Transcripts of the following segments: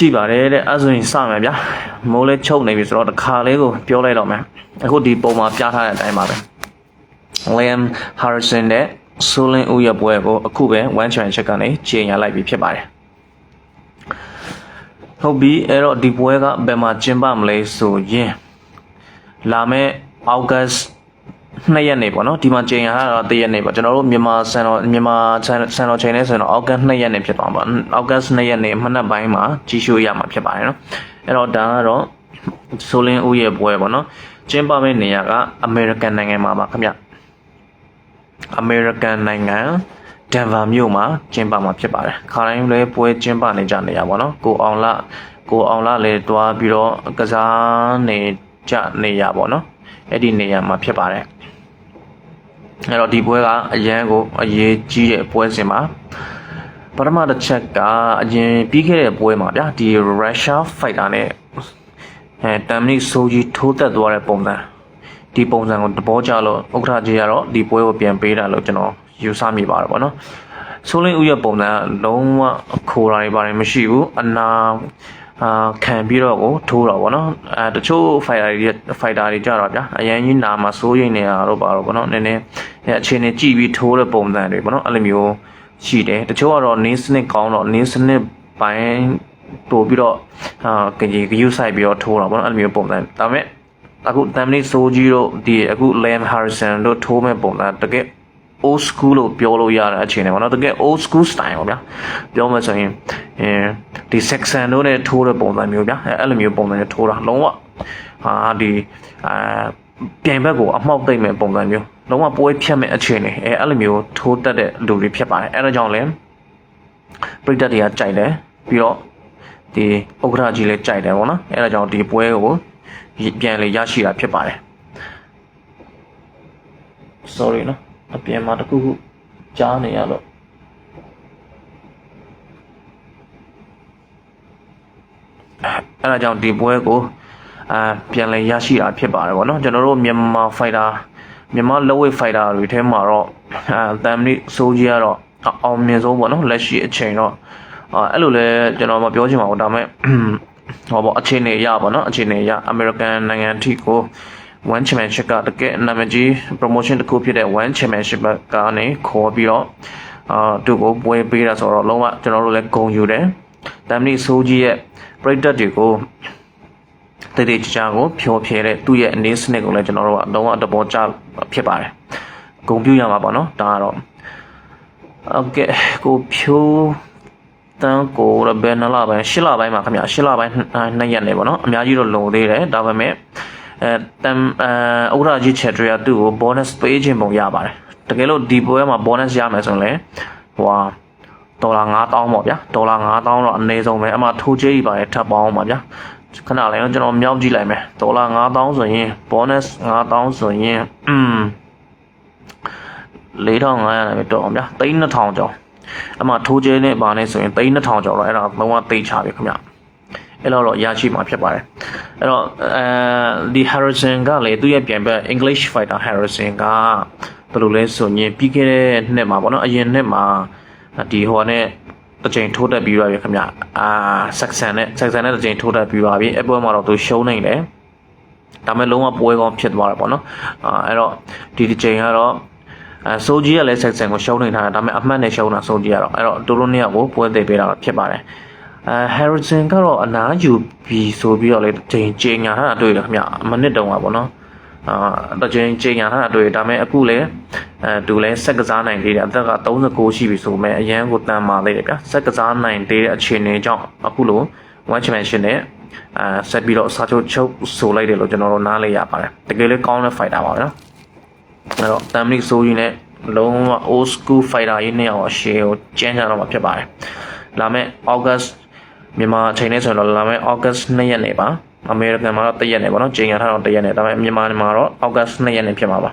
ရှိပါတယ်တဲ့အဲ့ဆိုရင်စမယ်ဗျာမိုးလေးချုပ်နေပြီဆိုတော့တစ်ခါလေးကိုပြောလိုက်တော့မယ်အခုဒီပုံမှာပြထားတဲ့အတိုင်းပါပဲ Liam Harrison နဲ့ Solin ဦးရဲ့ပွဲကိုအခုပဲ one championship ကနေကြေညာလိုက်ပြီဖြစ်ပါတယ်ဟုတ်ပြီအဲ့တော့ဒီပွဲကဘယ်မှာကျင်းပမလဲဆိုရင်လာမယ့် August နှစ်ရက်နေပေါ့နော်ဒီမှာချိန်ရတာတော့တရက်နေပေါ့ကျွန်တော်တို့မြန်မာဆန်တော်မြန်မာဆန်ဆန်တော်ချိန်နဲ့ဆိုရင်တော့ August 2ရက်နေဖြစ်သွားပါ August 2ရက်နေမနက်ပိုင်းမှာကြီးရှိုးရမှာဖြစ်ပါတယ်နော်အဲ့တော့ဒါကတော့ဆိုလင်းဦးရဲ့ပွဲပေါ့နော်ကျင်းပမယ့်နေရာက American နိုင်ငံမှာပါခင်ဗျ American နိုင်ငံဒန်ဗာမြို့မှာကျင်းပမှာဖြစ်ပါတယ်ခါတိုင်းလည်းပွဲကျင်းပနေကြနေရပါတော့ကိုအောင်လာကိုအောင်လာလည်းတွားပြီးတော့ကစားနေကြနေရပါတော့အဲ့ဒီနေရာမှာဖြစ်ပါတယ် အဲ့တော့ဒီပွဲကအရန်ကိုအရေးကြီးတဲ့ပွဲစဉ်မှာပထမတစ်ချက်ကအရင်ပြီးခဲ့တဲ့ပွဲမှာဗျာဒီ Russia fighter နဲ့အဲတမ်မနီဆိုဂျီထိုးတက်သွားတဲ့ပုံစံဒီပုံစံကိုသဘောကျလို့ဥက္ကဋ္ဌကြီးကတော့ဒီပွဲကိုပြန်ပေးတာလို့ကျွန်တော်ယူဆမိပါတယ်ဗောနော်ဆိုလင်းဦးရဲ့ပုံစံကလုံးဝခိုးတာတွေပါတယ်မရှိဘူးအနာ အာခံပြီးတော့ကိုထိုးတာဗောနော်အဲတချို့ fighter တွေ fighter တွေကြတော့ဗျာအရန်ကြီးနာမှာစိုးရိမ်နေတာတော့ပါတော့ဗောနော်နည်းနည်းအဲအခြေအနေကြည့်ပြီးထိုးတဲ့ပုံစံတွေဗောနော်အဲ့လိုမျိုးရှိတယ်တချို့ကတော့ name snake ကောင်းတော့ name snake ပိုင်းပို့ပြီးတော့အာကြည်ကြည်ဆိုင်ပြီးတော့ထိုးတာဗောနော်အဲ့လိုမျိုးပုံစံဒါပေမဲ့အခုတမ်မနီဆိုဂျီတို့ဒီအခု Lam Harrison တို့ထိုးမဲ့ပုံစံတကယ် old school လို့ပြောလို့ရတဲ့အခြေအနေပေါ့နော်တကယ် old school style ပေါ့ဗျာပြောမှဆိုရင်အဲဒီ section တို့နဲ့ထိုးတဲ့ပုံစံမျိုးဗျာအဲအဲ့လိုမျိုးပုံစံနဲ့ထိုးတာလုံးဝဟာဒီအာပြန်ဘက်ကိုအမှောက်သိမ့်မဲ့ပုံစံမျိုးလုံးဝပွဲဖြတ်မဲ့အခြေအနေအဲအဲ့လိုမျိုးထိုးတတ်တဲ့လူတွေဖြစ်ပါတယ်အဲဒါကြောင့်လဲပြိတ္တတွေကကြိုက်တယ်ပြီးတော့ဒီဥက္ကဋ္ဌကြီးလည်းကြိုက်တယ်ပေါ့နော်အဲဒါကြောင့်ဒီပွဲကိုပြန်လေရရှိတာဖြစ်ပါတယ် sorry နော် အပြင်မှာတခုခုကြားနေရတော့အဲအဲ့ဒါကြောင့်ဒီပွဲကိုအာပြန်လည်ရရှိတာဖြစ်ပါတယ်ဗောနော်ကျွန်တော်တို့မြန်မာဖိုက်တာမြန်မာလက်ဝဲဖိုက်တာတွေထဲမှာတော့အာတမ်မနီဆိုကြီးကတော့အောင်မြင်ဆုံးဗောနော်လက်ရှိအချိန်တော့အာအဲ့လိုလဲကျွန်တော်မပြောချင်ပါဘူးဒါပေမဲ့ဟောဗောအခြေအနေရပါတော့အခြေအနေရ American နိုင်ငံအထိကို One Championship ကတကယ်နာမည်ကြီး promotion တစ်ခုဖြစ်တဲ့ One Championship ကနေခေါ်ပြီးတော့အာသူ့ကိုပွဲပေးတာဆိုတော့လုံးဝကျွန်တော်တို့လည်းဂုဏ်ယူတယ်။တမ်မီဆိုးကြီးရဲ့ပရိသတ်တွေကိုတည်တည်ကြကြကိုဖျော်ဖြဲတဲ့သူ့ရဲ့အနေစနစ်ကိုလည်းကျွန်တော်တို့ကလုံးဝသဘောကျဖြစ်ပါတယ်။ဂုဏ်ပြုရမှာပေါ့နော်ဒါကတော့ဟုတ်ကဲ့ကိုဖြိုးတန်းကိုရဘယ်နှစ်လပိုင်း၈လပိုင်းမှာခင်ဗျာ၈လပိုင်းနှစ်ရက်နေပေါ့နော်အများကြီးတော့လုံသေးတယ်ဒါပေမဲ့ အဲတမ်အဲဥရကြီးချက်တွေကသူ့ကို bonus ပေးခြင်းပုံရပါတယ်တကယ်လို့ဒီပွဲမှာ bonus ရမယ်ဆိုရင်လည်းဟိုဟာဒေါ်လာ9000ပေါ့ဗျာဒေါ်လာ9000တော့အနည်းဆုံးပဲအမှထိုးချေးကြီးပါတယ်ထပ်ပေါင်းပါဗျာခဏလေးတော့ကျွန်တော်မြောက်ကြည့်လိုက်မယ်ဒေါ်လာ9000ဆိုရင် bonus 9000ဆိုရင်อืม4500နဲ့တော့အောင်ဗျာ3200ကျော်အမှထိုးချေးနဲ့ပါနေဆိုရင်3200ကျော်တော့အဲ့ဒါလုံးဝသိချပြီခင်ဗျာ အဲ့တော့တော့ရရှိမှာဖြစ်ပါတယ်အဲ့တော့အဲဒီ Harrison ကလေသူ့ရဲ့ပြန်ဘက် English fighter Harrison ကဘယ်လိုလဲဆိုရင်ပြီးခဲ့တဲ့နှစ်မှာပေါ့နော်အရင်နှစ်မှာဒီဟိုနဲ့တစ်ချိန်ထိုးတက်ပြီးပါပြီခင်ဗျအာ section နဲ့ section နဲ့တစ်ချိန်ထိုးတက်ပြီးပါပြီအပွဲမှာတော့သူရှုံးနေတယ်ဒါမဲ့လုံးဝပွဲကောင်းဖြစ်သွားတယ်ပေါ့နော်အာအဲ့တော့ဒီတစ်ချိန်ကတော့အဲဆိုဂျီကလည်း section ကိုရှုံးနေထားတယ်ဒါပေမဲ့အမှတ်နဲ့ရှုံးတာဆိုဂျီကတော့အဲ့တော့သူတို့နှစ်ယောက်ကိုပွဲသိပေးတာဖြစ်ပါတယ် အဲ Harrison ကတော့အနားယူပြီးဆိုပြီးတော့လေချိန်ချိန်ညာထားတာတွေ့တယ်ခင်ဗျမနစ်တုံးပါဗောနော်အာတချိန်ချိန်ညာထားတာတွေ့ဒါပေမဲ့အခုလည်းအဲသူလည်းစက်ကစားနိုင်သေးတယ်အသက်က39ရှိပြီဆိုပေမဲ့အရန်ကိုတန်မာသေးတယ်ဗျစက်ကစားနိုင်သေးတဲ့အခြေအနေကြောင့်အခုလို one championship နဲ့အာဆက်ပြီးတော့စာချုပ်ချုပ်ဆိုလိုက်တယ်လို့ကျွန်တော်တို့နားလေရပါတယ်တကယ်လည်းကောင်းတဲ့ fighter ပါပဲနော်အဲ့တော့တမ်မနစ်ဆိုကြီးနဲ့လုံးဝ old school fighter ရေးနှစ်ယောက်အရှေ့ကိုကျန်းကြတော့မှာဖြစ်ပါတယ်လာမယ့် August မြန်မာအချိန်နဲ့ဆိုတော့လာမယ့် August 2ရက်နေ့ပါ American မှာတော့1ရက်နေ့ပေါ့နော်ချိန်ရထားတော့1ရက်နေ့ဒါပေမဲ့မြန်မာမှာတော့ August 2ရက်နေ့ဖြစ်မှာပါ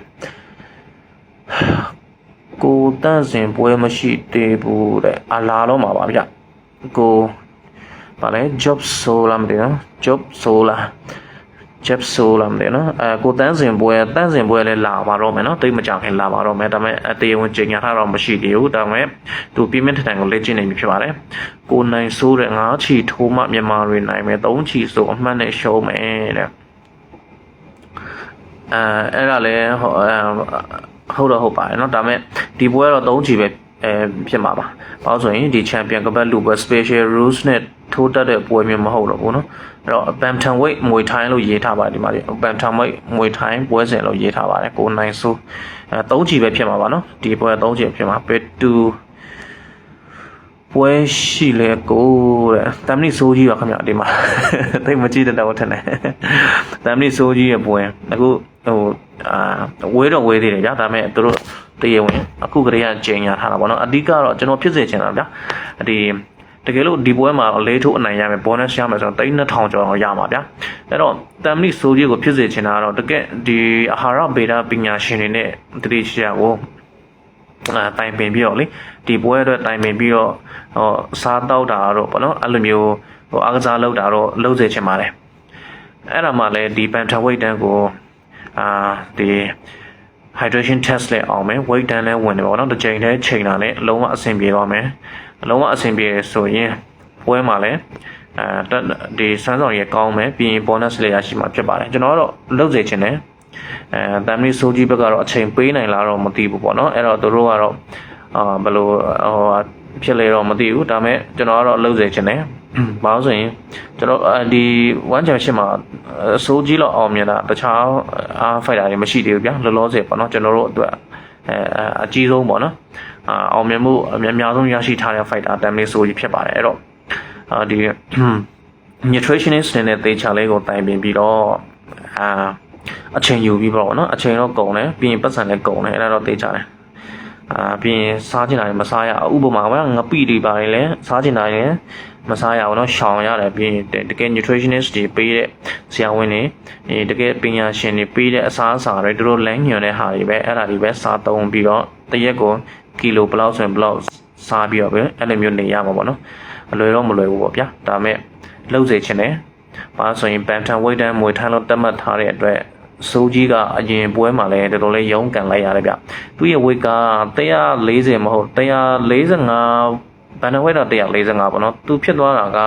ကိုတန့်စင်ပွဲမရှိသေးဘူးတဲ့အလာတော့မှာပါဗျကိုဗာလဲ job ဆိုလားမသိနော် job ဆိုလား Jeff Soul လာမသိဘူးနော်အဲကိုတန်းစင်ပွဲတန်းစင်ပွဲလည်းလာပါတော့မယ်နော်တိတ်မကြခင်လာပါတော့မယ်ဒါပေမဲ့အသေးဝင်ချိန်ညာထားတော့မရှိသေးဘူးဒါပေမဲ့သူပြင်းပြင်းထန်ထန်ကိုလေ့ကျင့်နေပြီဖြစ်ပါတယ်ကိုနိုင်ဆိုးတဲ့ငါးချီထိုးမှမြန်မာတွေနိုင်မယ်သုံးချီဆိုအမှတ်နဲ့ရှုံးမယ်တဲ့အဲအဲ့ဒါလည်းဟိုအဲဟုတ်တော့ဟုတ်ပါတယ်เนาะဒါပေမဲ့ဒီပွဲကတော့3ချီပဲ အဲဖြစ်မှာပါ။ဘာလို့ဆိုရင်ဒီ champion ကပတ်လူပွဲ special rules နဲ့ထိုးတက်တဲ့ပွဲမျိုးမဟုတ်တော့ဘူးเนาะအဲ့တော့ bantam weight မွေထိုင်းလို့ရေးထားပါတယ်ဒီမှာ bantam weight မွေထိုင်းပွဲစဉ်လို့ရေးထားပါတယ်ကိုနိုင်ဆိုအဲ3ချီပဲဖြစ်မှာပါเนาะဒီပွဲ3ချီဖြစ်မှာပေတူပွဲရှိလေကိုတဲ့တမ်မနီဆိုးကြီးပါခင်ဗျာဒီမှာ သိပ်မကြည့်တဲ့တော့ထင်တယ်တမ်မနီဆိုးကြီးရဲ့ပွဲအခု ဟိုအာဝေးတော့ဝေးသေးတယ်ဗျာဒါပေမဲ့သူတို့တရားဝင်အခုကလေးကကြင်ညာထားတာပေါ့နော်အဓိကတော့ကျွန်တော်ဖြစ်စေချင်တာဗျာဒီတကယ်လို့ဒီပွဲမှာလေးထိုးအနိုင်ရမယ် bonus ရမယ်ဆိုတော့3000ကျော်အောင်ရမှာဗျာအဲ့တော့တမ်မနီဆိုးကြီးကိုဖြစ်စေချင်တာကတော့တကယ်ဒီအာဟာရဗေဒပညာရှင်တွေနဲ့တတိချရာကိုအဲတိုင်ပင်ပြီးတော့လေဒီပွဲအတွက်တိုင်ပင်ပြီးတော့ဟောစားတောက်တာတော့ပေါ့နော်အဲ့လိုမျိုးဟိုအားကစားလုပ်တာတော့လုပ်စေချင်ပါတယ်အဲ့ဒါမှလည်းဒီ bantam weight တန်းကို အာဒီ hydration test လည်းအောင်မယ် weight တန်းလည်းဝင်တယ်ပေါ့နော်တစ်ချိန်တည်းချိန်တာလည်းအလုံးဝအဆင်ပြေသွားမယ်အလုံးဝအဆင်ပြေဆိုရင်ပွဲမှာလည်းအဲတက်ဒီစမ်းဆောင်ရကောင်းမယ်ပြီးရင် bonus လည်းရရှိမှာဖြစ်ပါတယ်ကျွန်တော်ကတော့လုပ်စေချင်တယ်အဲတမ်မီဆိုကြီးဘက်ကတော့အချိန်ပေးနိုင်လားတော့မသိဘူးပေါ့နော်အဲ့တော့သူတို့ကတော့အာဘယ်လိုဟိုဖြစ်လေတော့မသိဘူးဒါပေမဲ့ကျွန်တော်ကတော့လုပ်စေချင်တယ် ဘာလို့ဆိုရင်ကျွန်တော်ဒီ1 championship မှာအစိုးကြီးလောက်အောင်မြင်တာတခြားအားဖိုက်တာတွေမရှိသေးဘူးဗျာလောလောဆယ်ပေါ့နော်ကျွန်တော်တို့အတွက်အဲအကြီးဆုံးပေါ့နော်အာအောင်မြင်မှုအများများဆုံးရရှိထားတဲ့ fighter တမ်လေးဆိုကြီးဖြစ်ပါတယ်အဲ့တော့အာဒီ nutritionist နဲ့တေချာလေးကိုတိုင်ပင်ပြီးတော့အာအချိန်ယူပြီးပေါ့နော်အချိန်တော့ကုန်တယ်ပြီးရင်ပတ်စံလည်းကုန်တယ်အဲ့ဒါတော့တေချာတယ်အာပြီးရင်စားချင်တာတွေမစားရဥပမာကငပိတွေပါတယ်လဲစားချင်တာတွေလည်း မစားရအောင်တော့ရှောင်ရတယ်ပြီးရင်တကယ် nutritionist တွေပေးတဲ့ဆရာဝန်တွေအဲတကယ်ပညာရှင်တွေပေးတဲ့အစားအစာတွေသူတို့လမ်းညွှန်တဲ့ဟာတွေပဲအဲ့ဒါတွေပဲစားသုံးပြီးတော့တရက်ကိုကီလိုဘလောက်ဆိုရင်ဘလောက်စားပြီးတော့ပဲအဲ့လိုမျိုးနေရမှာပေါ့နော်အလွယ်တော့မလွယ်ဘူးပေါ့ဗျာဒါမဲ့လှုပ်စေချင်တယ်ဘာဆိုရင် bantam weight တန်းမွေထိုင်းလို့တတ်မှတ်ထားတဲ့အတွက်စိုးကြီးကအရင်ပွဲမှာလည်းတော်တော်လေးရုန်းကန်လိုက်ရတယ်ဗျသူရဲ့ weight က140မဟုတ်145 ဘန်နဝဲတော့145ပေါ့နော်သူဖြစ်သွားတာက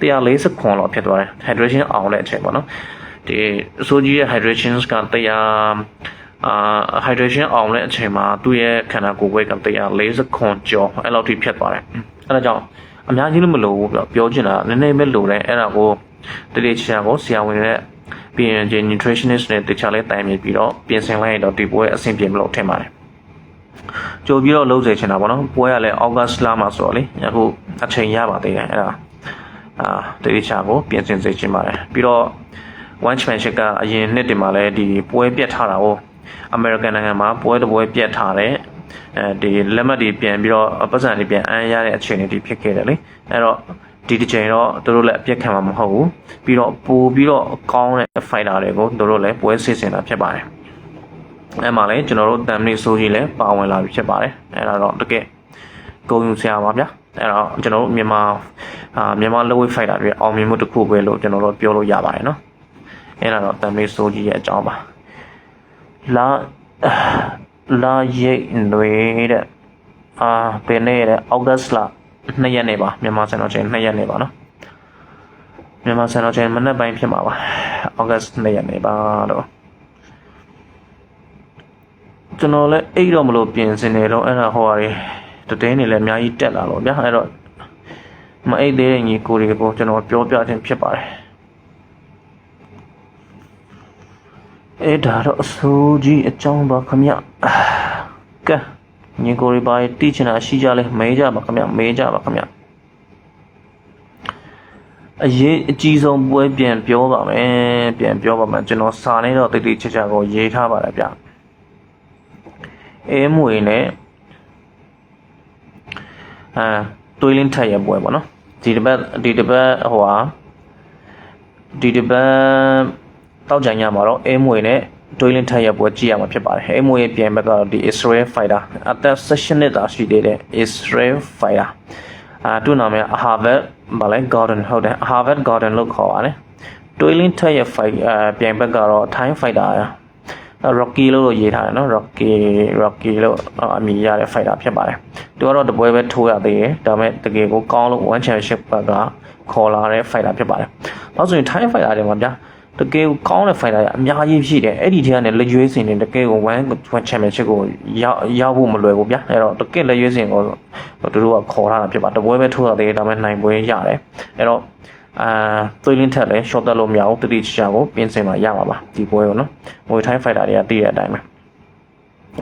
140ခွန်လောက်ဖြစ်သွားတယ် hydration အောင်တဲ့အချိန်ပေါ့နော်ဒီအစိုးကြီးရဲ့ hydration က100အာ hydration အောင်တဲ့အချိန်မှာသူ့ရဲ့ခန္ဓာကိုယ် weight က140ခွန်ကျော်အဲ့လောက်ထိဖြစ်သွားတယ်အဲ့ဒါကြောင့်အများကြီးလို့မလိုဘူးပြောပြောချင်တာနည်းနည်းပဲလိုတယ်အဲ့ဒါကိုတတိချာကိုဆရာဝန်နဲ့ပြီးရင်ဒီ nutritionist နဲ့တခြားလဲတိုင်မြပြီးတော့ပြင်ဆင်လိုက်ရတော့ဒီပွဲအဆင်ပြေမလို့ထင်ပါတယ် ကြိုပြီးတော့လုံးစေချင်တာပေါ့နော်ပွဲကလည်း August လမှာဆိုတော့လေအခုအချိန်ရပါသေးတယ်အဲ့ဒါအာတတိချာကိုပြင်ဆင်စေချင်ပါတယ်ပြီးတော့ one championship ကအရင်နှစ်တင်မှာလဲဒီပွဲပြတ်ထားတာကို American နိုင်ငံမှာပွဲတစ်ပွဲပြတ်ထားတဲ့အဲဒီလက်မှတ်တွေပြန်ပြီးတော့ပတ်စံတွေပြန်အမ်းရတဲ့အခြေအနေတွေဖြစ်ခဲ့တယ်လေအဲ့တော့ဒီတစ်ချိန်တော့သူတို့လည်းအပြစ်ခံမှာမဟုတ်ဘူးပြီးတော့ပိုပြီးတော့ကောင်းတဲ့ fighter တွေကိုသူတို့လည်းပွဲစစ်စင်တာဖြစ်ပါတယ် အဲ့မှာလည်းကျွန်တော်တို့တမ်မီဆိုကြီးလည်းပါဝင်လာပြီဖြစ်ပါတယ်အဲ့ဒါတော့တကယ်ဂုဏ်ယူစရာပါဗျာအဲ့တော့ကျွန်တော်တို့မြန်မာအာမြန်မာလက်ဝဲ fighter တွေအောင်မြင်မှုတစ်ခုပဲလို့ကျွန်တော်တို့ပြောလို့ရပါတယ်နော်အဲ့ဒါတော့တမ်မီဆိုကြီးရဲ့အကြောင်းပါလာလာရိတ်တွေတဲ့အာဘယ်နေ့တဲ့ဩဂတ်လ2ရက်နေပါမြန်မာစံတော်ချိန်2ရက်နေပါနော်မြန်မာစံတော်ချိန်မနက်ပိုင်းဖြစ်မှာပါဩဂတ်2ရက်နေပါတော့ ကျွန်တော်လည်းအိတ်တော့မလို့ပြင်စင်နေတော့အဲ့ဒါဟိုဟာတွေတည်င်းနေလည်းအများကြီးတက်လာတော့ဗျာအဲ့တော့မအိတ်သေးတဲ့ညီကိုတွေကိုကျွန်တော်ပြောပြခြင်းဖြစ်ပါတယ်အဲ့ဒါတော့အစိုးကြီးအကြောင်းပါခမကဲညီကိုတွေပါတိချင်တာရှိကြလဲမဲကြပါခမမဲကြပါခမအရေးအကြီးဆုံးပွဲပြန်ပြောပါမယ်ပြန်ပြောပါမယ်ကျွန်တော်စာနဲ့တော့တိတ်တိတ်ချာချာကိုရေးထားပါတယ်ဗျ အဲမွေနဲ့အာတွေးလင်းထက်ရပွဲပေါ့နော်ဒီတစ်ပတ်ဒီတစ်ပတ်ဟိုဟာဒီတစ်ပတ်တောက်ကြညမှာတော့အဲမွေနဲ့တွေးလင်းထက်ရပွဲကြည့်ရမှာဖြစ်ပါတယ်အဲမွေရဲ့ပြန်ဘက်ကတော့ဒီ Israel fighter အသက်16နှစ်သားရှိသေးတဲ့ Israel fighter အာသူ့နာမည် Harvard ဗာလဲ Gordon ဟုတ်တယ် Harvard Gordon လို့ခေါ်ပါတယ် Toiling Tat ရဲ့ fight အပြိုင်ဘက်ကတော့ Thai fighter อ่ะ Rocky လို့ရေးထားတယ်နော် Rocky Rocky လို့အမည်ရတဲ့ fighter ဖြစ်ပါတယ်သူကတော့တပွဲပဲထိုးရသေးတယ်ဒါပေမဲ့တကယ်ကိုကောင်းလို့ one championship ဘက်ကခေါ်လာတဲ့ fighter ဖြစ်ပါတယ်နောက်ဆိုရင် Thai fighter တွေမှာဗျာတကယ်ကိုကောင်းတဲ့ fighter တွေအများကြီးရှိတယ်အဲ့ဒီထဲကနေလက်ရွေးစင်တွေတကယ်ကို one one championship ကိုရောက်ရောက်ဖို့မလွယ်ဘူးဗျာအဲ့တော့တကယ်လက်ရွေးစင်ကိုသူတို့ကခေါ်ထားတာဖြစ်ပါတပွဲပဲထိုးရသေးတယ်ဒါပေမဲ့နိုင်ပွဲရတယ်အဲ့တော့ အာသွေးလင်းထက်လဲ short တက်လို့မရဘူးတတိချာကိုပြင်ဆင်มาရမှာပါဒီပွဲကိုနော်မွေထိုင်း fighter တွေကတည်တဲ့အတိုင်းပဲ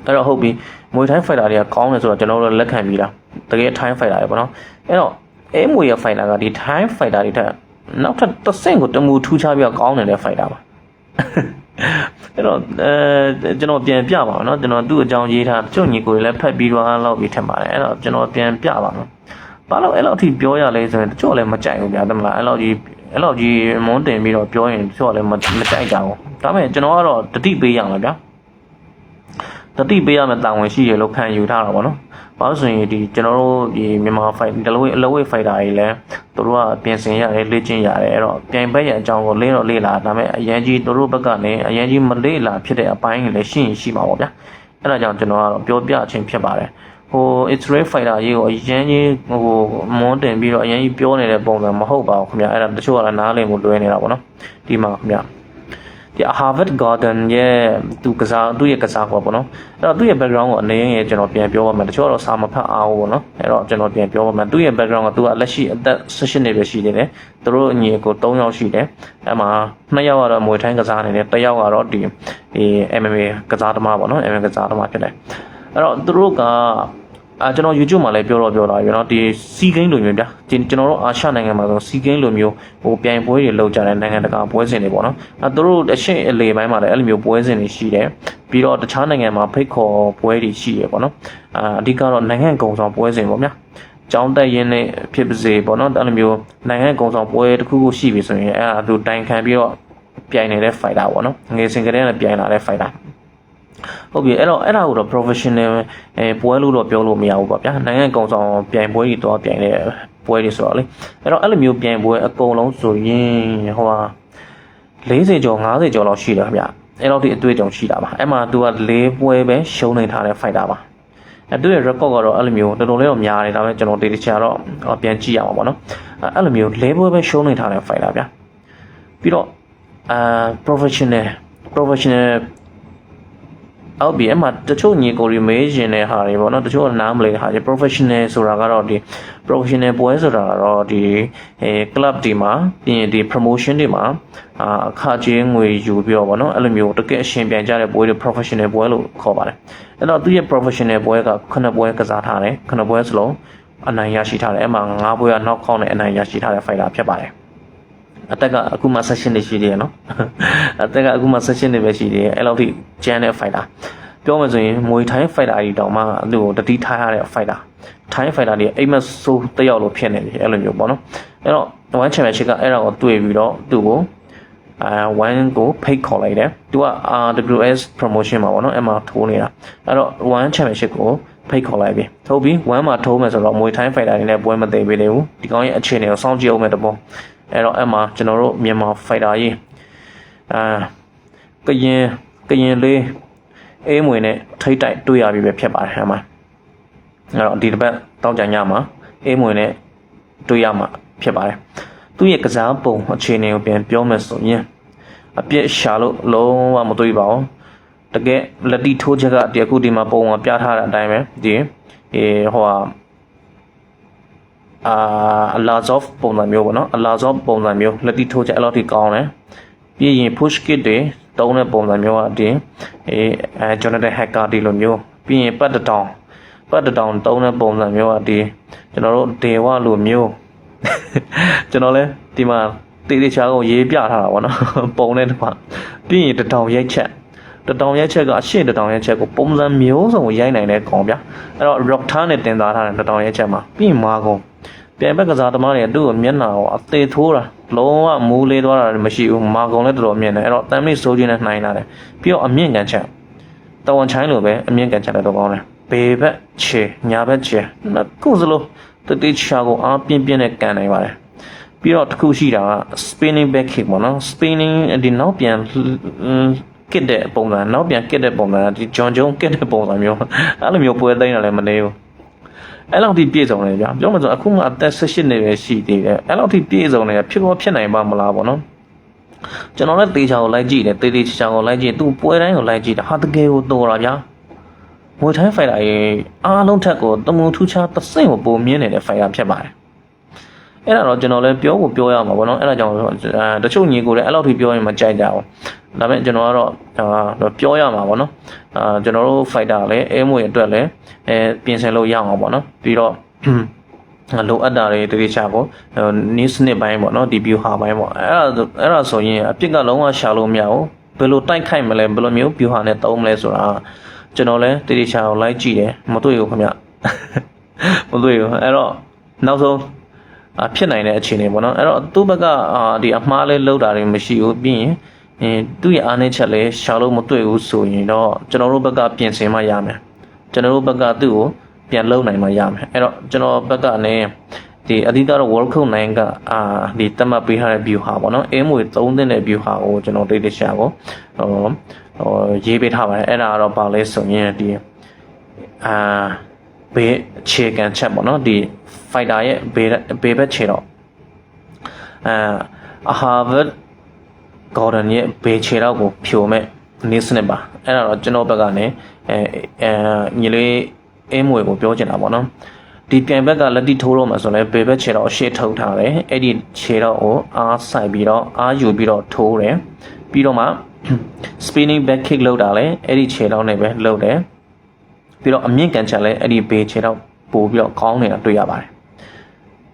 အဲ့တော့ဟုတ်ပြီမွေထိုင်း fighter တွေကကောင်းတယ်ဆိုတော့ကျွန်တော်တို့လက်ခံပြီးလားတကယ် time fighter တွေပေါ့နော်အဲ့တော့အဲမွေရ fighter ကဒီ time fighter တွေထက်နောက်ထပ်တစ်ဆင့်ကိုတမူထူးခြားပြီးတော့ကောင်းနေတဲ့ fighter ပါအဲ့တော့အဲကျွန်တော်ပြန်ပြပါမယ်နော်ကျွန်တော်သူ့အကြောင်းရေးထားကျွတ်ညီကိုလည်းဖတ်ပြီးတော့လောက်ပြီးထင်ပါတယ်အဲ့တော့ကျွန်တော်ပြန်ပြပါမယ် ဘာလို့အဲ့လောက်အထိပြောရလဲဆိုရင်တချို့လည်းမကြိုက်ဘူးဗျာတမလားအဲ့လောက်ကြီးအဲ့လောက်ကြီးမွန်းတင်ပြီးတော့ပြောရင်တချို့လည်းမမကြိုက်ကြဘူးဒါပေမဲ့ကျွန်တော်ကတော့တတိပေးရမှာဗျာတတိပေးရမယ်တာဝန်ရှိရလို့ခံယူထားတာပေါ့နော်ဘာလို့ဆိုရင်ဒီကျွန်တော်တို့ဒီမြန်မာ fight ဒီလိုအလဝိ fighter တွေလည်းသူတို့ကပြင်ဆင်ရတယ်လေ့ကျင့်ရတယ်အဲ့တော့ပြိုင်ဘက်ရဲ့အကြောင်းကိုလင်းတော့လေ့လာဒါပေမဲ့အရင်ကြီးသူတို့ဘက်ကနေအရင်ကြီးမလေ့လာဖြစ်တဲ့အပိုင်းတွေလည်းရှိရင်ရှိမှာပေါ့ဗျာအဲ့ဒါကြောင့်ကျွန်တော်ကတော့ပြောပြခြင်းဖြစ်ပါတယ် ဟို X-ray fighter ကြီးကိုအရင်ကြီးဟိုမွန်းတင်ပြီးတော့အရင်ကြီးပြောနေတဲ့ပုံစံမဟုတ်ပါဘူးခင်ဗျာအဲ့ဒါတချို့ကလည်းနားလည်မှုလွဲနေတာပေါ့နော်ဒီမှာခင်ဗျာဒီ Harvard Garden ရဲ့သူကစားသူ့ရဲ့ကစားကွာပေါ့နော်အဲ့တော့သူ့ရဲ့ background ကိုအနေနဲ့ကျွန်တော်ပြန်ပြောပါမယ်တချို့ကတော့စာမဖတ်အောင်ပေါ့နော်အဲ့တော့ကျွန်တော်ပြန်ပြောပါမယ်သူ့ရဲ့ background ကသူကလက်ရှိအသက်16နှစ်ပဲရှိနေတယ်သူတို့အညီကို3ယောက်ရှိတယ်အဲ့မှာ2ယောက်ကတော့မွေထိုင်းကစားနေတယ်တစ်ယောက်ကတော့ဒီဒီ MMA ကစားသမားပေါ့နော် MMA ကစားသမားဖြစ်တယ်အဲ့တော့သူတို့က အာကျွန်တော် YouTube မှာလည်းပြောတော့ပြောတာယူနော်ဒီစီဂိမ်းလိုမျိုးဗျာကျွန်တော်တို့အာရှနိုင်ငံမှာဆိုစီဂိမ်းလိုမျိုးဟိုပြိုင်ပွဲတွေလုပ်ကြတဲ့နိုင်ငံတကာပွဲစဉ်တွေပေါ့နော်အဲသူတို့အရှင်းအလေပိုင်းမှာလည်းအဲ့လိုမျိုးပွဲစဉ်တွေရှိတယ်ပြီးတော့တခြားနိုင်ငံမှာဖိတ်ခေါ်ပွဲတွေရှိရပေါ့နော်အာအဓိကတော့နိုင်ငံကုံဆောင်ပွဲစဉ်ပေါ့ဗျာကျောင်းတက်ရင်းနဲ့ဖြစ်ပါစေပေါ့နော်အဲ့လိုမျိုးနိုင်ငံကုံဆောင်ပွဲတစ်ခုခုရှိပြီဆိုရင်အဲ့ဒါသူတိုင်ခံပြီးတော့ပြိုင်နေတဲ့ fighter ပေါ့နော်ငွေစင်ကလေးနဲ့ပြိုင်လာတဲ့ fighter ဟုတ်ပြီအဲ့တော့အဲ့ဒါကိုတော့ professional အဲပွဲလို့တော့ပြောလို့မရဘူးပေါ့ဗျာနိုင်ငံကောင်ဆောင်ပြိုင်ပွဲတွေတော့ပြိုင်တဲ့ပွဲတွေဆိုတော့လေအဲ့တော့အဲ့လိုမျိုးပြိုင်ပွဲအကုန်လုံးဆိုရင်ဟိုဟာ40ကျော်50ကျော်လောက်ရှိတယ်ခင်ဗျအဲ့တော့ဒီအတွေ့အကြုံရှိတာပါအဲ့မှာသူက၄ပွဲပဲရှုံးနေထားတဲ့ fighter ပါအဲ့သူရဲ့ record ကတော့အဲ့လိုမျိုးတော်တော်လေးတော့များတယ်ဒါပေမဲ့ကျွန်တော်တေးတချာတော့ပြန်ကြည့်ရမှာပေါ့နော်အဲ့လိုမျိုး၄ပွဲပဲရှုံးနေထားတဲ့ fighter ဗျာပြီးတော့အာ professional professional ဟုတ်ပြီအဲ့မှာတချို့ညီကိုတွေမေးရှင်တဲ့ဟာတွေပေါ့နော်တချို့ကနားမလည်တဲ့ဟာတွေ professional ဆိုတာကတော့ဒီ professional ပွဲဆိုတာကတော့ဒီအဲ club တွေမှာပြီးရင်ဒီ promotion တွေမှာအာအခကြေးငွေယူပြီးတော့ပေါ့နော်အဲ့လိုမျိုးတကယ်အရှင်ပြန်ကြတဲ့ပွဲတွေ professional ပွဲလို့ခေါ်ပါတယ်အဲ့တော့သူရဲ့ professional ပွဲကခုနှစ်ပွဲကစားထားတယ်ခုနှစ်ပွဲစလုံးအနိုင်ရရှိထားတယ်အဲ့မှာ၅ပွဲက knock out နဲ့အနိုင်ရရှိထားတဲ့ fighter ဖြစ်ပါတယ် အသက်ကအခုမှ16နှစ်ရှိသေးတယ်နော်အသက်ကအခုမှ16နှစ်ပဲရှိသေးတယ်အဲ့လောက်ထိကျန်းတဲ့ fighter ပြောမှဆိုရင်မွေထိုင်း fighter ကြီးတောင်မှသူ့ကိုတတိထားရတဲ့ fighter ထိုင်း fighter တွေအိမ်မဆိုးတယောက်လိုဖြစ်နေပြီအဲ့လိုမျိုးပေါ့နော်အဲ့တော့ one championship ကအဲ့ဒါကိုတွေ့ပြီးတော့သူ့ကိုအာ one ကိုဖိတ်ခေါ်လိုက်တယ်သူက RWS promotion မှာပေါ့နော်အဲ့မှာထိုးနေတာအဲ့တော့ one championship ကိုဖိတ်ခေါ်လိုက်ပြီထုတ်ပြီး1မှာထိုးမယ်ဆိုတော့မွေထိုင်း fighter တွေနဲ့ပွဲမသိပေးသေးဘူးဒီကောင်ရဲ့အခြေအနေကိုစောင့်ကြည့်အောင်မယ်တဘော အဲ့တော့အဲ့မှာကျွန်တော်တို့မြန်မာ fighter ကြီးအာကရင်ကရင်လေးအေးမွေနဲ့ထိတ်တိုက်တွေ့ရပြီပဲဖြစ်ပါတယ်အဲ့မှာအဲ့တော့ဒီတစ်ပတ်တောက်ကြညမှာအေးမွေနဲ့တွေ့ရမှာဖြစ်ပါတယ်သူ့ရဲ့ကစားပုံအခြေအနေကိုပြန်ပြောမယ်ဆိုရင်အပြည့်ရှာလို့လုံးဝမတွေ့ပါဘူးတကယ်လက်တီထိုးချက်ကဒီအခုဒီမှာပုံမှာပြထားတဲ့အတိုင်းပဲဒီအေဟိုဟာ အာအလာဇော့ပုံစံမျိုးပေါ့နော်အလာဇော့ပုံစံမျိုးလက်တီထိုးချက်အဲ့လောက်ထိကောင်းတယ်ပြီးရင် push kit တွေတုံးတဲ့ပုံစံမျိုးကဒီအဲအဲ Jonathan Hacker ဒီလိုမျိုးပြီးရင်ပတ်တတောင်ပတ်တတောင်တုံးတဲ့ပုံစံမျိုးကဒီကျွန်တော်တို့ဒေဝလိုမျိုးကျွန်တော်လဲဒီမှာတေးသေးချာကိုရေးပြထားတာပေါ့နော်ပုံနဲ့တပါပြီးရင်တတောင်ရိုက်ချက်တတောင်ရိုက်ချက်ကအရှင်းတတောင်ရိုက်ချက်ကိုပုံစံမျိုးစုံကိုရိုက်နိုင်တဲ့ကောင်ဗျအဲ့တော့ rock turn နဲ့တင်သားထားတဲ့တတောင်ရိုက်ချက်မှာပြီးရင်မာကုံ ပြန်ဘက်ကစားသမားတွေသူ့ကိုမျက်နှာကိုအသေးထိုးတာလုံးဝမူးလေးသွားတာမရှိဘူးမာကုံလည်းတော်တော်မြင်တယ်အဲ့တော့တမ်းမိဆိုးချင်းနဲ့နှိုင်းလာတယ်ပြီးတော့အမြင့်ကန်ချက်တဝန်ချိုင်းလိုပဲအမြင့်ကန်ချက်လည်းတော့ကောင်းတယ်ဘေဘက်ချေညာဘက်ချေနှစ်ခုစလုံးတတိချာကိုအားပြင်းပြင်းနဲ့ကန်နိုင်ပါတယ်ပြီးတော့တစ်ခုရှိတာက spinning back kick ပေါ့နော် spinning ဒီနောက်ပြန်ကစ်တဲ့ပုံစံနောက်ပြန်ကစ်တဲ့ပုံစံဒီဂျွန်ဂျုံကစ်တဲ့ပုံစံမျိုးအဲ့လိုမျိုးပွဲသိမ်းတာလည်းမနေဘူး အဲ့လောက်ထိပြည့်စုံတယ်ဗျာပြောမှဆိုအခုမှအသက်18နှစ်ပဲရှိသေးတယ်အဲ့လောက်ထိပြည့်စုံတယ်ဖြစ်ကောဖြစ်နိုင်ပါမလားပေါ့နော်ကျွန်တော်လည်းတေချာကိုလိုက်ကြည့်တယ်တေတေချာကိုလိုက်ကြည့်သူပွဲတိုင်းကိုလိုက်ကြည့်တယ်ဟာတကယ်ကိုတော်တာဗျာဝေထိုင်းဖိုင်တာရေအားလုံးထက်ကိုတမူထူးခြားသစိမ့်ကိုပုံမြင်နေတဲ့ဖိုင်တာဖြစ်ပါတယ် အဲ့ဒါတော့ကျွန်တော်လည်းပြောဖို့ပြောရမှာပေါ့နော်အဲ့ဒါကြောင့်အဲတချို့ညီကိုလည်းအဲ့လောက်ထိပြောရင်မကြိုက်ကြဘူးဒါပေမဲ့ကျွန်တော်ကတော့အာပြောရမှာပေါ့နော်အာကျွန်တော်တို့ fighter လည်းအဲမွေအတွက်လည်းအဲပြင်ဆင်လို့ရအောင်ပေါ့နော်ပြီးတော့လိုအပ်တာတွေတတိချကိုနီးစနစ်ပိုင်းပေါ့နော်ဒီ view ဟာပိုင်းပေါ့အဲ့ဒါအဲ့ဒါဆိုရင်အပြစ်ကလုံးဝရှာလို့မရဘူးဘယ်လိုတိုက်ခိုက်မလဲဘယ်လိုမျိုး view ဟာနဲ့တုံးမလဲဆိုတာကျွန်တော်လည်းတတိချကိုလိုက်ကြည့်တယ်မတွေ့ဘူးခင်ဗျမတွေ့ဘူးအဲ့တော့နောက်ဆုံးအ ဖြစ်နိုင်တဲ့အခြေအနေပေါ့နော်အဲ့တော့သူ့ဘက်ကအာဒီအမှားလေးလောက်တာတွေမရှိဘူးပြီးရင်အင်းသူ့ရဲ့အားနည်းချက်လေးရှာလို့မတွေ့ဘူးဆိုရင်တော့ကျွန်တော်တို့ဘက်ကပြင်ဆင်မှရမယ်ကျွန်တော်တို့ဘက်ကသူ့ကိုပြန်လုံနိုင်မှရမယ်အဲ့တော့ကျွန်တော်ဘက်ကနေဒီအဓိကတော့ World Cup 9ကအာဒီတတ်မှတ်ပေးထားတဲ့ view ဟာပေါ့နော်အင်းမွေ3သိန်းတဲ့ view ဟာကိုကျွန်တော် data share ကိုဟိုဟိုရေးပေးထားပါတယ်အဲ့ဒါကတော့ပါလဲဆိုရင်ဒီအာ ဘေးအခြေခံချက်ပေါ့နော်ဒီ fighter ရဲ့ဘေးဘေးဘက်ခြေတော့အာ Harvard Gordon ရဲ့ဘေးခြေတော့ကိုဖြိုမဲ့နည်းစနစ်ပါအဲ့ဒါတော့ကျွန်တော်ဘက်ကနေအဲအဲညီလေးအင်းမွေကိုပြောချင်တာပေါ့နော်ဒီပြိုင်ဘက်ကလက်တိထိုးတော့မှဆိုလဲဘေဘက်ခြေတော့ရှေ့ထုတ်ထားတယ်အဲ့ဒီခြေတော့ကိုအားဆိုင်ပြီးတော့အားယူပြီးတော့ထိုးတယ်ပြီးတော့မှ spinning back kick လောက်တာလဲအဲ့ဒီခြေတော့နဲ့ပဲလောက်တယ် ပြီးတော့အမြင့်ကန်ချက်လဲအဲ့ဒီဘေခြေတော့ပို့ပြီးတော့ကောင်းနေတာတွေ့ရပါတယ်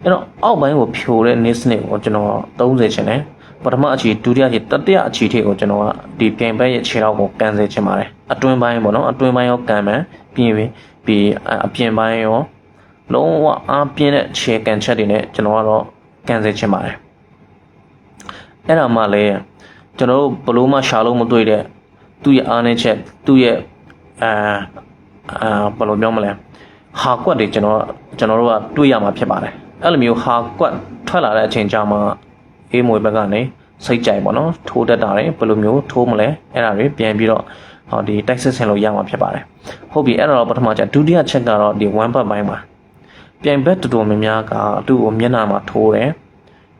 အဲ့တော့အောက်ပိုင်းကိုဖြိုတဲ့ niche နဲ့ကိုကျွန်တော်30ချင်တယ်ပထမအချီဒုတိယအချီတတိယအချီထိကိုကျွန်တော်ကဒီပြိုင်ဘက်ရဲ့ခြေတော့ကိုကန်ဆယ်ချင်ပါတယ်အတွင်းပိုင်းပေါ့နော်အတွင်းပိုင်းရောကန်မယ်ပြီးရင်ပြီးအပြင်ပိုင်းရောလုံးဝအားပြင်းတဲ့ခြေကန်ချက်တွေနဲ့ကျွန်တော်ကတော့ကန်ဆယ်ချင်ပါတယ်အဲ့ဒါမှလည်းကျွန်တော်တို့ဘလို့မှရှာလို့မတွေ့တဲ့သူ့ရဲ့အားနည်းချက်သူ့ရဲ့အာ အာဘယ်လိုပြောမလဲဟာကွက်တွေကျွန်တော်ကျွန်တော်တို့ကတွေ့ရမှာဖြစ်ပါတယ်အဲ့လိုမျိုးဟာကွက်ထွက်လာတဲ့အချိန်ကြာမှအေးမွေဘက်ကနေစိတ်ကြိုက်ပေါ့နော်ထိုးတတ်တာတွေဘယ်လိုမျိုးထိုးမလဲအဲ့ဒါတွေပြန်ပြီးတော့ဟောဒီတိုက်စစ်ဆင်လို့ရမှာဖြစ်ပါတယ်ဟုတ်ပြီအဲ့တော့ပထမချက်ဒုတိယချက်ကတော့ဒီ one part ပိုင်းမှာပြိုင်ဘက်တော်တော်များများကသူ့ကိုမျက်နှာမှာထိုးတယ်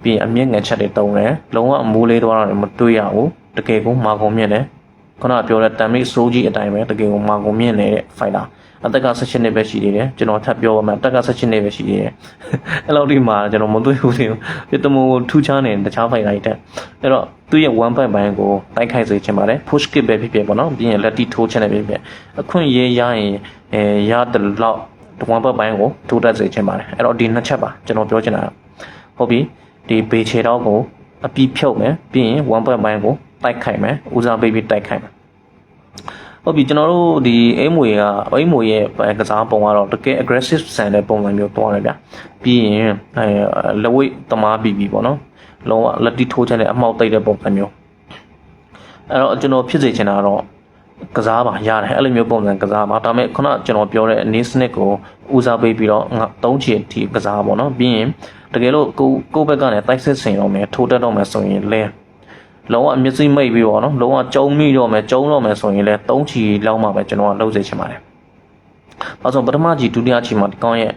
ပြီးအမျက်ငယ်ချက်တွေတုံးတယ်လုံးဝအမိုးလေးသွားတာမတွေ့ရဘူးတကယ်ကိုမာကုန်မြင့်တယ် ခုနကပြောတဲ့တမ်မိတ်ဆိုးကြီးအတိုင်းပဲတကယ်ကိုမာကုန်မြင့်နေတဲ့ fighter အသက်က16နှစ်ပဲရှိသေးတယ်ကျွန်တော်ထပ်ပြောပါမယ်အသက်က16နှစ်ပဲရှိသေးတယ်အဲ့လောက်ဒီမှာကျွန်တော်မတွေ့ဘူးသေးဘူးပြတမိုထူးခြားနေတခြား fighter တွေတက်အဲ့တော့သူ့ရဲ့ one point ဘိုင်းကိုတိုက်ခိုက်စေချင်ပါတယ် push kick ပဲဖြစ်ဖြစ်ပေါ့နော်ပြီးရင်လက်တီထိုးချင်တယ်ဖြစ်ဖြစ်အခွင့်ရေးရရင်အဲရတယ်လို့ one point ဘိုင်းကိုထိုးတတ်စေချင်ပါတယ်အဲ့တော့ဒီနှစ်ချက်ပါကျွန်တော်ပြောချင်တာဟုတ်ပြီဒီဘေချေတော့ကိုအပြီးဖြုတ်မယ်ပြီးရင် one point ဘိုင်းကိုတိုက်ခိုက်မယ်ဦးစားပေးပြီးတိုက်ခိုက်မယ်ဟုတ်ပြီကျွန်တော်တို့ဒီအိမ်မွေကအိမ်မွေရဲ့ကစားပုံကတော့တကယ် aggressive ဆန်တဲ့ပုံစံမျိုးတွားတယ်ဗျပြီးရင်အဲလက်ဝိတ်သမားပြီးပြီပေါ့နော်လုံးဝလက်တီထိုးချတဲ့အမှောက်တိတ်တဲ့ပုံစံမျိုးအဲ့တော့ကျွန်တော်ဖြစ်စေချင်တာကတော့ကစားပါရတယ်အဲ့လိုမျိုးပုံစံကစားပါဒါပေမဲ့ခုနကျွန်တော်ပြောတဲ့ knee snake ကိုဦးစားပေးပြီးတော့ငါသုံးချင်ဒီကစားပါတော့ပြီးရင်တကယ်လို့ကိုကိုဘက်ကနေတိုက်စစ်ဆင်တော့မယ်ထိုးတက်တော့မယ်ဆိုရင်လဲ လုံးဝမျက်စိမိတ်ပြီးတော့နော်လုံးဝကြုံမိတော့မယ်ကြုံတော့မယ်ဆိုရင်လဲသုံးချီလောက်မှပဲကျွန်တော်ကလှုပ်စေချင်ပါတယ်။ဘာလို့ပထမကြီးဒုတိယကြီးမှာဒီကောင်းရဲ့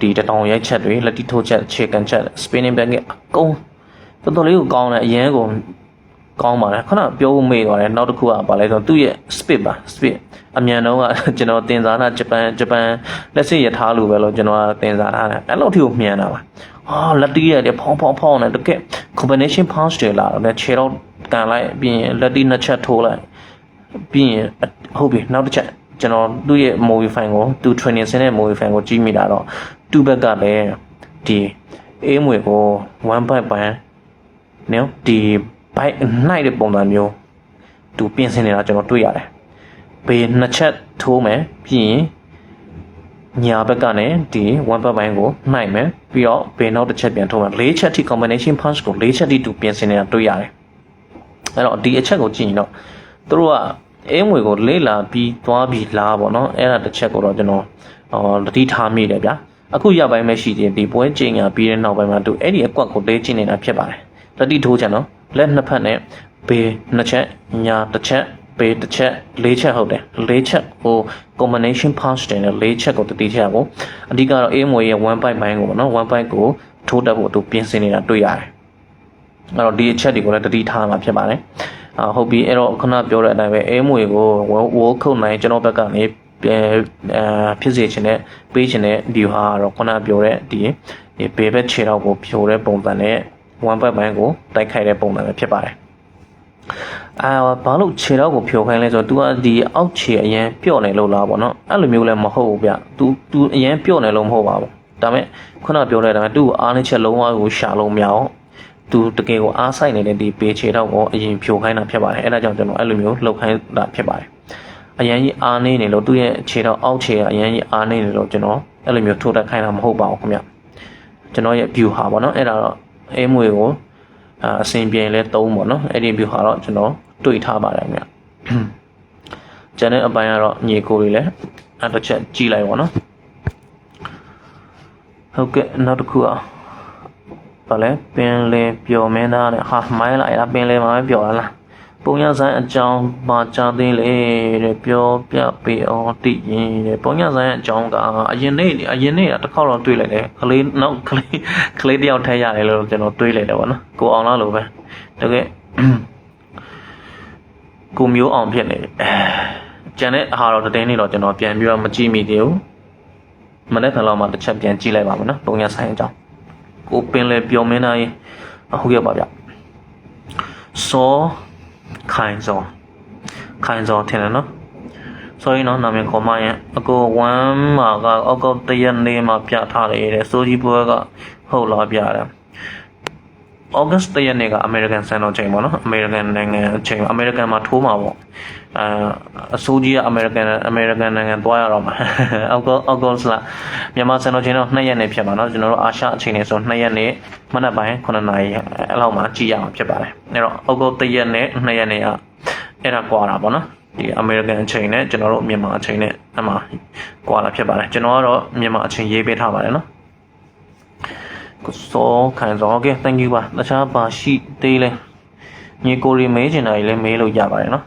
ဒီတတောင်ရိုက်ချက်တွေလက်တီထိုးချက်ခြေကန်ချက် spinning back ကအကုန်တော်တော်လေးကိုကောင်းတယ်အရင်ကိုကောင်းပါတယ်ခုနပြောဖို့မေ့သွားတယ်နောက်တစ်ခုကဘာလဲဆိုတော့သူ့ရဲ့ speed ပါ speed အမြန်တော့ကကျွန်တော်တင်စားတာဂျပန်ဂျပန်လက်စစ်ရထားလို့ပဲလို့ကျွန်တော်ကတင်စားထားတယ်အဲ့လိုထိကိုမြန်တာပါ ဟာလက်တီးရတယ်ဖောင်းဖောင်းဖောင်းနဲ့တကယ် combination punch တွေလာတော့ခြေတော့ကန်လိုက်ပြီးရင်လက်တီးနှစ်ချက်ထိုးလိုက်ပြီးရင်ဟုတ်ပြီနောက်တစ်ချက်ကျွန်တော်သူ့ရဲ့ movie file ကိုသူ training ဆင်းတဲ့ movie file ကိုကြည့်မိတာတော့သူ့ဘက်ကလည်းဒီအေးမွေကို one by one နော်ဒီဘိုက်နိုင်တဲ့ပုံစံမျိုးသူပြင်ဆင်နေတာကျွန်တော်တွေ့ရတယ်ဘေးနှစ်ချက်ထိုးမယ်ပြီးရင် ညာဘက်ကနေဒီ one back ဘိုင်းကိုနှိုက်မယ်ပြီးတော့ဘေးနောက်တစ်ချက်ပြန်ထိုးမယ်၄ချက်ထိ combination punch ကို၄ချက်ထိသူပြင်ဆင်နေတာတွေ့ရတယ်အဲ့တော့ဒီအချက်ကိုကြည့်ရင်တော့သူတို့ကအင်းငွေကိုလေးလာပြီးသွားပြီးလာပေါ့နော်အဲ့ဒါတစ်ချက်ကိုတော့ကျွန်တော်ဟောတတိထားမိတယ်ဗျာအခုရပိုင်းပဲရှိသေးတယ်ဒီပွဲကျင်းညာပြီးတဲ့နောက်ပိုင်းမှာသူအဲ့ဒီအကွက်ကိုလဲကျင်းနေတာဖြစ်ပါတယ်တတိထိုးချင်နော်လက်နှစ်ဖက်နဲ့ဘေးနှစ်ချက်ညာတစ်ချက် ဘေးတစ်ချက်လေးချက်ဟုတ်တယ်လေးချက်ဟို combination pass တင်တဲ့လေးချက်ကိုတတိချက်ကိုအဓိကတော့အေးမွေရဲ့1 byte ဘိုင်းကိုပေါ့နော်1 byte ကိုထိုးတက်ဖို့သူပြင်ဆင်နေတာတွေ့ရတယ်အဲ့တော့ဒီအချက်တွေကိုလည်းတတိထားမှာဖြစ်ပါတယ်အာဟုတ်ပြီအဲ့တော့ခုနပြောတဲ့အတိုင်းပဲအေးမွေကိုဝိုးခုတ်နိုင်ကျွန်တော်ဘက်ကနေအဲဖြစ်စေချင်တဲ့ပေးချင်တဲ့ view ဟာတော့ခုနပြောတဲ့ဒီဒီဘေဘက်ခြေတော့ကိုဖြိုတဲ့ပုံစံနဲ့ one byte ဘိုင်းကိုတိုက်ခိုက်တဲ့ပုံစံပဲဖြစ်ပါတယ် အာဘာလို့ခြေတော့ကိုဖြိုခိုင်းလဲဆိုတော့ तू ကဒီအောက်ခြေအရင်ပြော့နေလို့လားပေါ့နော်အဲ့လိုမျိုးလည်းမဟုတ်ဘူးဗျ तू तू အရင်ပြော့နေလို့မဟုတ်ပါဘူးဒါပေမဲ့ခုနပြောတဲ့အတိုင်း तू ကိုအားနေချက်လုံးဝကိုရှာလို့မရအောင် သူတကယ်ကိုအားဆိုင်နေတဲ့ဒီပေချေတော့ကိုအရင်ဖြိုခိုင်းတာဖြစ်ပါတယ်အဲ့ဒါကြောင့်ကျွန်တော်အဲ့လိုမျိုးလှုပ်ခိုင်းတာဖြစ်ပါတယ်အရင်ကြီးအားနေနေလို့သူ့ရဲ့ခြေတော့အောက်ခြေကအရင်ကြီးအားနေနေလို့ကျွန်တော်အဲ့လိုမျိုးထိုးတက်ခိုင်းတာမဟုတ်ပါဘူးခင်ဗျကျွန်တော်ရဲ့ view ဟာပေါ့နော်အဲ့ဒါတော့အေးမွေကို အာအစဉ်ပြေလဲသုံးပေါ့နော်အဲ့ဒီ view ဟာတော့ကျွန်တော်တွေ့ထားပါတယ်ခင်ဗျကျန်တဲ့အပိုင်းကတော့ညီကိုတွေလည်းအဲ့တစ်ချက်ကြည့်လိုက်ပါနော်ဟုတ်ကဲ့နောက်တစ်ခုอ่ะဘာလဲပင်လေပျော်မင်းသားနဲ့ဟာမိုင်းလိုက်တာပင်လေမှာပဲပျော်လာလား ပုံရဆိုင်အကြောင်းပါကြသေးလေတဲ့ပြောပြပေးအောင်တည်ရင်တဲ့ပုံရဆိုင်အကြောင်းကအရင်နေ့အရင်နေ့တစ်ခေါက်တော့တွေးလိုက်တယ်ကလေးနောက်ကလေးကလေးတယောက်ထဲရတယ်လို့ကျွန်တော်တွေးလိုက်တယ်ဗောနော်ကိုအောင်လားလို့ပဲတကယ်ကိုမျိုးအောင်ဖြစ်နေတယ်ကျန်တဲ့အဟာတော့တည်င်းနေတော့ကျွန်တော်ပြန်ပြီးတော့မကြည့်မိသေးဘူးမနေ့ကလောက်မှတစ်ချက်ပြန်ကြည့်လိုက်ပါမယ်နော်ပုံရဆိုင်အကြောင်းကိုပင်လေပျော်မင်းသားရင်ဟုတ်ကဲ့ပါဗျစော ခိုင်စောခိုင်စောထင်တယ်နော်ဆိုရင်တော့နာမည်ခေါ်မရင်အကို1မှာကအောက်ကောက်တရက်နေ့မှာပြထားတယ်တဲ့စိုးကြီးပွဲကဟုတ်လားပြတယ် ဩဂတ်တရက်နေ့ကအမေရိကန်စံတော်ချိန်ပေါ့နော်အမေရိကန်နိုင်ငံအချိန်အမေရိကန်မှာထိုးမှာပေါ့အဲအစိုးကြီးကအမေရိကန်အမေရိကန်နိုင်ငံသွားရတော့မှာအောက်ကောအောက်ကောလားမြန်မာစံတော်ချိန်တော့2ရက်နေ့ဖြစ်ပါတော့ကျွန်တော်တို့အာရှအချိန်နဲ့ဆို2ရက်နေ့မနက်ပိုင်း9နာရီအဲ့လောက်မှာကြည့်ရမှာဖြစ်ပါတယ်အဲ့တော့အောက်ကောတရက်နေ့2ရက်နေ့ကအဲ့ဒါကွာတာပေါ့နော်ဒီအမေရိကန်အချိန်နဲ့ကျွန်တော်တို့မြန်မာအချိန်နဲ့အမှကွာလာဖြစ်ပါတယ်ကျွန်တော်ကတော့မြန်မာအချိန်ရေးပေးထားပါတယ်နော်ကို စောခံစော okay thank you ပါတခြားပါရှိသေးလဲညီကိုရီမေးချင်တာကြီးလည်းမေးလို့ရပါတယ်နော်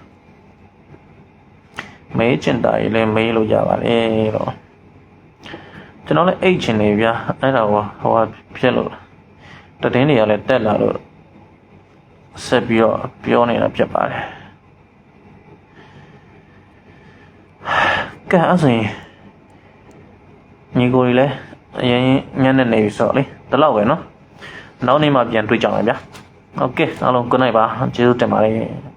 မေးချင်တာကြီးလည်းမေးလို့ရပါတယ်တော့ကျွန်တော်လည်းအိတ်ချင်နေဗျာအဲ့ဒါဟိုဟိုဖြစ်လို့တည်င်းတွေကလည်းတက်လာလို့ဆက်ပြီးတော့ပြောနေတာဖြစ်ပါတယ်ကဲအဲ့ဆိုရင်ညီကိုကြီးလည်းအရင်ညနေနေပြီဆိုတော့လေ ဒီလောက်ပဲเนาะနောက်နေ့မှပြန်တွေ့ကြအောင်ဗျာโอเคအားလုံး good night ပါကျေးဇူးတင်ပါတယ်